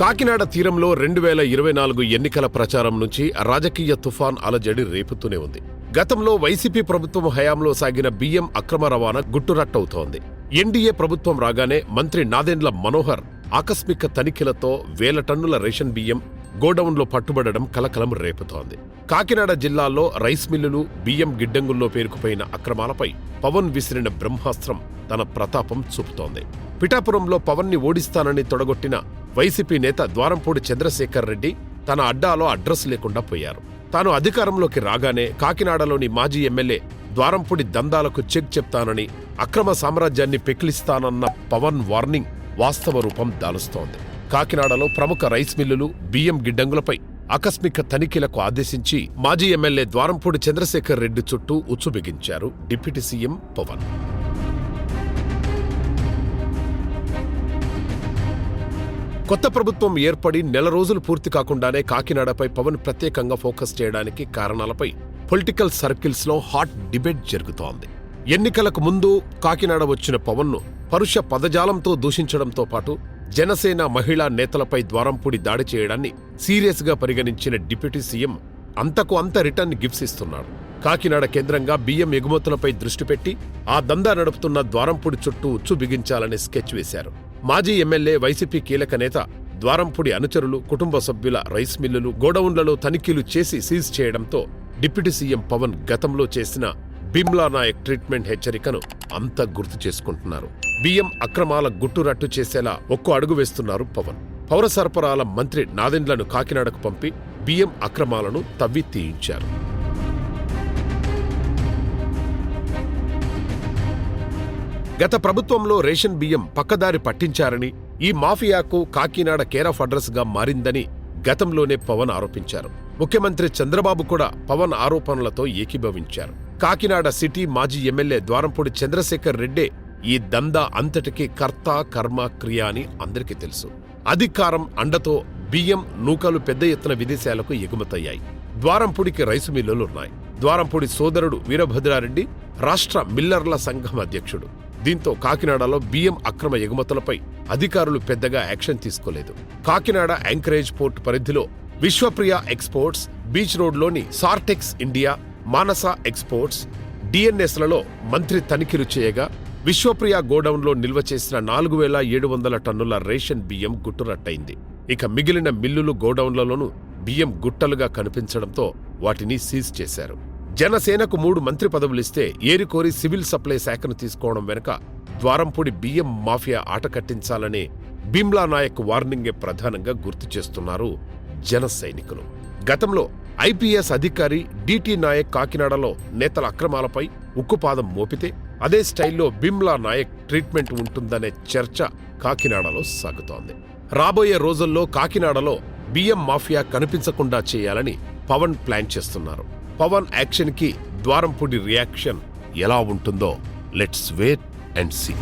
కాకినాడ తీరంలో రెండు వేల ఇరవై నాలుగు ఎన్నికల ప్రచారం నుంచి రాజకీయ తుఫాన్ అలజడి రేపుతూనే ఉంది. గతంలో వైసీపీ ప్రభుత్వం హయాంలో సాగిన బియ్యం అక్రమ రవాణా గుట్టురట్టవుతోంది. ఎన్డీఏ ప్రభుత్వం రాగానే మంత్రి నాదెండ్ల మనోహర్ ఆకస్మిక తనిఖీలతో వేల టన్నుల రేషన్ బియ్యం గోడౌన్లో పట్టుబడడం కలకలం రేపుతోంది. కాకినాడ జిల్లాలో రైస్ మిల్లులు బియ్యం గిడ్డంగుల్లో పేరుకుపోయిన అక్రమాలపై పవన్ విసిరిన బ్రహ్మాస్త్రం తన ప్రతాపం చూపుతోంది. పిఠాపురంలో పవన్ని ఓడిస్తానని తొడగొట్టిన వైసీపీ నేత ద్వారంపూడి చంద్రశేఖర్ రెడ్డి తన అడ్డాలో అడ్రస్ లేకుండా పోయారు. తాను అధికారంలోకి రాగానే కాకినాడలోని మాజీ ఎమ్మెల్యే ద్వారంపూడి దందాలకు చెక్ చెప్తానని అక్రమ సామ్రాజ్యాన్ని పెకిలిస్తానన్న పవన్ వార్నింగ్ వాస్తవ రూపం దాలుస్తోంది. కాకినాడలో ప్రముఖ రైస్ మిల్లులు బియ్యం గిడ్డంగులపై ఆకస్మిక తనిఖీలకు ఆదేశించి మాజీ ఎమ్మెల్యే ద్వారంపూడి చంద్రశేఖర్ రెడ్డి చుట్టూ ఉచ్చు బిగించారు డిప్యూటీ సీఎం పవన్. కొత్త ప్రభుత్వం ఏర్పడి నెల రోజులు పూర్తి కాకుండానే కాకినాడపై పవన్ ప్రత్యేకంగా ఫోకస్ చేయడానికి కారణాలపై పొలిటికల్ సర్కిల్స్లో హాట్ డిబేట్ జరుగుతోంది. ఎన్నికలకు ముందు కాకినాడ వచ్చిన పవన్ను పరుష పదజాలంతో దూషించడంతో పాటు జనసేన మహిళా నేతలపై ద్వారంపూడి దాడి చేయడాన్ని సీరియస్గా పరిగణించిన డిప్యూటీ సీఎం అంతకు అంత రిటర్న్ గిఫ్ట్స్ ఇస్తున్నాడు. కాకినాడ కేంద్రంగా బియ్యం ఎగుమతులపై దృష్టి పెట్టి ఆ దందా నడుపుతున్న ద్వారంపూడి చుట్టూ ఉచ్చు బిగించాలని స్కెచ్ వేశారు. మాజీ ఎమ్మెల్యే వైసీపీ కీలక నేత ద్వారంపూడి అనుచరులు కుటుంబ సభ్యుల రైస్ మిల్లులు గోడౌన్లలో తనిఖీలు చేసి సీజ్ చేయడంతో డిప్యూటీ సీఎం పవన్ గతంలో చేసిన బిమ్లా నాయక్ ట్రీట్మెంట్ హెచ్చరికను అంతా గుర్తు చేసుకుంటున్నారు. బియ్యం అక్రమాల గుట్టురట్టు చేసేలా ఒక్కో అడుగు వేస్తున్నారు పవన్. పౌర సరఫరాల మంత్రి నాదెండ్లను కాకినాడకు పంపి బియ్యం అక్రమాలను తవ్వి తీయించారు. గత ప్రభుత్వంలో రేషన్ బియ్యం పక్కదారి పట్టించారని ఈ మాఫియాకు కాకినాడ కేర్ ఆఫ్ అడ్రస్గా మారిందని గతంలోనే పవన్ ఆరోపించారు. ముఖ్యమంత్రి చంద్రబాబు కూడా పవన్ ఆరోపణలతో ఏకీభవించారు. కాకినాడ సిటీ మాజీ ఎమ్మెల్యే ద్వారంపూడి చంద్రశేఖర్ రెడ్డే ఈ దందా అంతటికీ కర్త కర్మ క్రియ అని అందరికీ తెలుసు. అధికారం అండతో బియ్యం నూకలు పెద్ద ఎత్తున విదేశాలకు ఎగుమతయ్యాయి. ద్వారంపూడికి రైసు మిల్లులున్నాయి. ద్వారంపూడి సోదరుడు వీరభద్రారెడ్డి రాష్ట్ర మిల్లర్ల సంఘం అధ్యక్షుడు. దీంతో కాకినాడలో బియ్యం అక్రమ ఎగుమతులపై అధికారులు పెద్దగా యాక్షన్ తీసుకోలేదు. కాకినాడ యాంకరేజ్ పోర్ట్ పరిధిలో విశ్వప్రియ ఎక్స్పోర్ట్స్ బీచ్ రోడ్లోని సార్టెక్స్ ఇండియా మానస ఎక్స్పోర్ట్స్ డిఎన్ఎస్లలో మంత్రి తనిఖీలు చేయగా విశ్వప్రియ గోడౌన్లో నిల్వ చేసిన నాలుగు వేల ఏడు వందల టన్నుల రేషన్ బియ్యం గుట్టురట్టయింది. ఇక మిగిలిన మిల్లులు గోడౌన్లలోనూ బియ్యం గుట్టలుగా కనిపించడంతో వాటిని సీజ్ చేశారు. జనసేనకు మూడు మంత్రి పదవులిస్తే ఏరికోరి సివిల్ సప్లై శాఖను తీసుకోవడం వెనుక ద్వారంపూడి బియ్యం మాఫియా ఆట కట్టించాలనే బిమ్లా నాయక్ వార్నింగే ప్రధానంగా గుర్తు చేస్తున్నారు జన సైనికులు. గతంలో ఐపీఎస్ అధికారి డిటి నాయక్ కాకినాడలో నేతల అక్రమాలపై ఉక్కుపాదం మోపితే అదే స్టైల్లో బిమ్లా నాయక్ ట్రీట్మెంట్ ఉంటుందనే చర్చ కాకినాడలో సాగుతోంది. రాబోయే రోజుల్లో కాకినాడలో బియ్యం మాఫియా కనిపించకుండా చేయాలని పవన్ ప్లాన్ చేస్తున్నారు. పవన్ యాక్షన్కి ద్వారంపూడి రియాక్షన్ ఎలా ఉంటుందో లెట్స్ వేట్ అండ్ సీ.